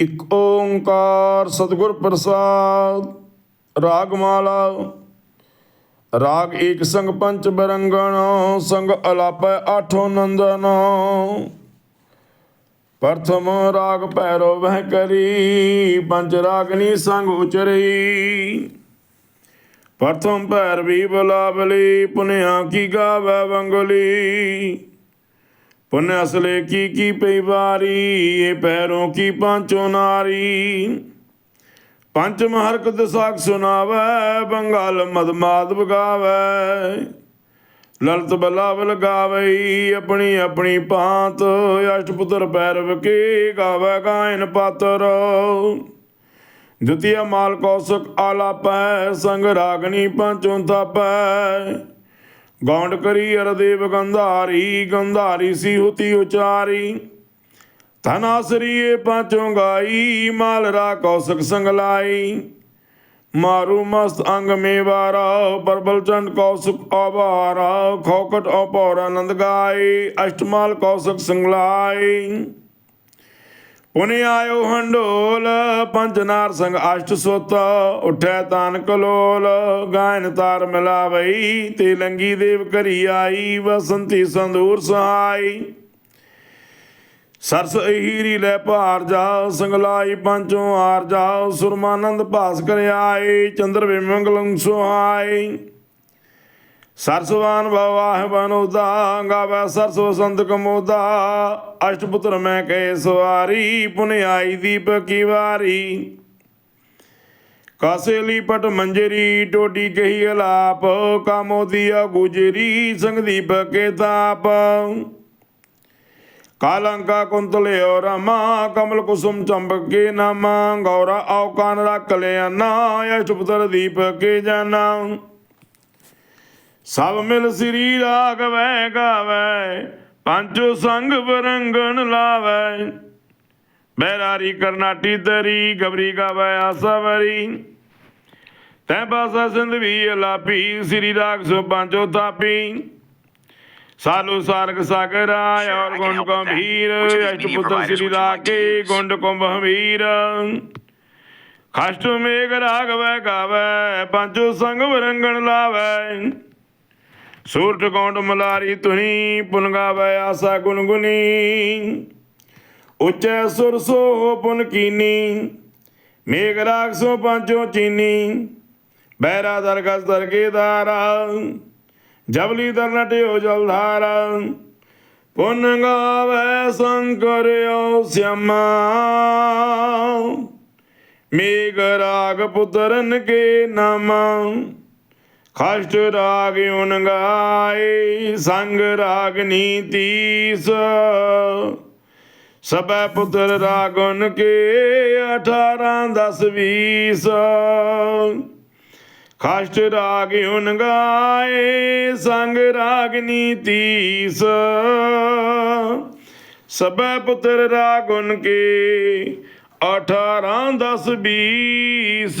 ਇਕ ਓੰਕਾਰ ਸਤਿਗੁਰ ਪ੍ਰਸਾਦ, ਰਾਗ ਮਾਲਾ। ਰਾਗ ਏਕ ਸੰਗ ਪੰਚ ਬਰੰਗਣ, ਸੰਗ ਅਲਾਪੈ ਆਠੋ ਨੰਦਨ। ਪ੍ਰਥਮ ਰਾਗ ਭੈਰੋ ਵਹਿ ਕਰੀ ਪੰਚ ਰਾਗਨੀ ਸੰਗ ਉਚਰੀ। ਪ੍ਰਥਮ ਭੈਰਵੀ ਬੁਲਾਵਲੀ ਪੁਨਿਆ ਕੀ ਗਾਵੇ ਬੰਗਲੀ ਪੁਨ ਅਸਲੇ ਕੀ ਕੀ ਪਈ ਵਾਰੀ, ਇਹ ਪੈਰੋਂ ਕੀ ਪਾਂਚੋ ਨਾਰੀ। ਪੰਚਮ ਹਰਕਤ ਸਾਖ ਸੁਨਾਵੇ ਬੰਗਾਲ ਮਦ ਮਾਦ ਬਗਾਵੇ ਲਲਤ ਬਲਾਵਲ ਗਾਵਈ ਆਪਣੀ ਆਪਣੀ ਭਾਂਤ, ਅਸ਼ਟਪੁੱਤਰ ਪੈਰਵ ਕੀ ਗਾਵੇ ਗਾਇਨ ਪਾਤਰ। ਦੁਤੀਆ ਮਾਲ ਕੌਸਕ ਆਲਾਪੈ, ਸੰਗ ਰਾਗਣੀ ਪੰਚੋਂ ਥਾਪੈ। ਗੌਂਡ ਕਰੀ ਅਰਦੇਵ ਗੰਧਾਰੀ ਗੰਧਾਰੀ ਸੀ ਹੁਤੀ ਉਚਾਰੀ। ਧਨਾਸਰੀਏ ਪਾਚੋਂ ਗਾਈ, ਮਾਲ ਰਾ ਕੌਸਕ ਸੰਗਲਾਈ। ਮਾਰੂ ਮਸਤ ਅੰਗ ਮੇਵਾਰਾ, ਪਰਬਲ ਚੰਡ ਕੌਸਕ ਆਵਾਰਾ, ਖੋਕਟ ਅਪੌਰ ਆਨੰਦ ਗਾਈ ਅਸ਼ਟਮਾਲ ਕੌਸਕ ਸੰਗਲਾਈ ਪੁਨੇ ਆਇਓ ਹੰਡੋਲ, ਪੰਜ ਨਾਰ ਸੰਗ ਅਸ਼ਟ ਸੁਤ, ਉਠੈ ਤਾਨ ਕਲੋਲ ਗਾਇਨ ਤਾਰ ਮਿਲਾਵਈ ਤੇ ਲੰਗੀ ਦੇਵ ਕਰੀ ਆਈ, ਵਸੰਤੀ ਸੰਦੂਰ ਸਹਾਈ। ਸਰਸ ਹੀਰੀ ਲੈ ਭਾਰ ਜਾ ਸੰਗਲਾਈ ਪੰਚੋਂ ਆਰ ਜਾ, ਸੁਰਮਾਨੰਦ ਭਾਸ ਕਰ ਆਏ, ਚੰਦਰ ਵਿਮੰਗਲੰ ਸੁਹਾਈ ਸਰਸਵਾਨ ਬਵਾਹ ਬਨੋਦਾ ਗਾਵੇ ਸਰਸ ਵਸੰਤ ਕਮੋਦਾ ਅਸ਼ਟਪੁੱਤਰ ਮੈਂ ਕਹੇ ਸਵਾਰੀ, ਪੁਨਿਆਈ ਦੀਪ ਕੀ ਵਾਰੀ। ਕਾਸੇ ਲੀਪਟ ਮੰਜਰੀ, ਟੋਡੀ ਕਹੀ ਅਲਾਪ ਕਾਮੋਦੀਆ ਗੁਜਰੀ, ਸੰਗਦੀਪ ਕੇ ਤਾਪ। ਕਾਲੰਕਾ ਕੁੰਤਲਿਓ ਰਮਾ, ਕਮਲ ਕੁਸੁਮ ਚੰਬਕੇ ਨਾਮਾ। ਗੌਰਾ ਆਉ ਕਾਨ ਰੱਖ ਲਿਆ ਨਾ, ਅਸ਼ਟਪੁੱਤਰ ਦੀਪ ਕੇ ਜਾਨਾ। ਸਭ ਮਿਲ ਸ੍ਰੀ ਰਾਗਵੈ ਗਾਵੈ ਪੰਜੋ ਸੰਗ ਬਰੰਗਣ ਲਾਵੈ। ਬੈਰਾਰੀ ਕਰਨਾਟੀ ਤਰੀ ਗਬਰੀ ਗਾਵੈ ਆਸਵਰੀ ਤੈ ਬਾਸਾ ਸਿੰਧਵੀ ਅਲਾਪੀ ਸ੍ਰੀ ਰਾਗ ਸੋ ਪੰਜੋ ਤਾਪੀ। ਸਾਲੂ ਸਾਰਗ ਸਾਗਰ ਔਰ ਗੁੰਡ ਗੰਭੀਰ ਅਸ਼ਟਪੁੱਤਰ ਸ੍ਰੀ ਰਾਗੇ ਗੁੰਡ ਕੁੰਭਵੀਰ ਖਸ਼ਟ ਮੇਘ ਰਾਗਵੈ ਗਾਵੈ ਪੰਜੋ ਸੰਗ ਬਰੰਗਣ ਲਾਵੈ। ਸੂਰਟ ਕੌਂਡ ਮਲਾਰੀ ਤੁਨੀ ਪੁਨ ਗਾਵੈ ਆਸਾ ਗੁਨਗੁਨੀ। ਉੱਚੈ ਸੁਰ ਸੋ ਪੁਨ ਕੀਨੀ, ਮੇਘ ਰਾਗ ਸੋ ਪੰਜੋ ਚੀਨੀ। ਬਹਿਰਾ ਦਰਗਸ ਦਰਗੇਦਾਰਾ ਜਬਲੀ ਦਰ ਨਟਿਓ ਜਲਧਾਰਾ ਪੁਨ ਗਾਵੇ ਸੰਕਰਿਓ ਸਿਆਮਾ ਮੇਘ ਰਾਗ ਪੁੱਤਰਨ ਕੇ ਨਾਮਾ। ਖਸ਼ਟ ਰਾਗ ਉਨ ਗਾਏ, ਸੰਗ ਰਾਗਨੀ ਤੀਸ ਸਬੈ ਪੁੱਤਰ ਰਾਗਨ ਕੇ 18 10 20 ਖਸ਼ਟ ਰਾਗ ਉਨ ਗਾਏ, ਸੰਗ ਰਾਗਨੀ ਤੀਸ ਸਬੈ ਪੁੱਤਰ ਰਾਗਨ ਕੇ 18 10 20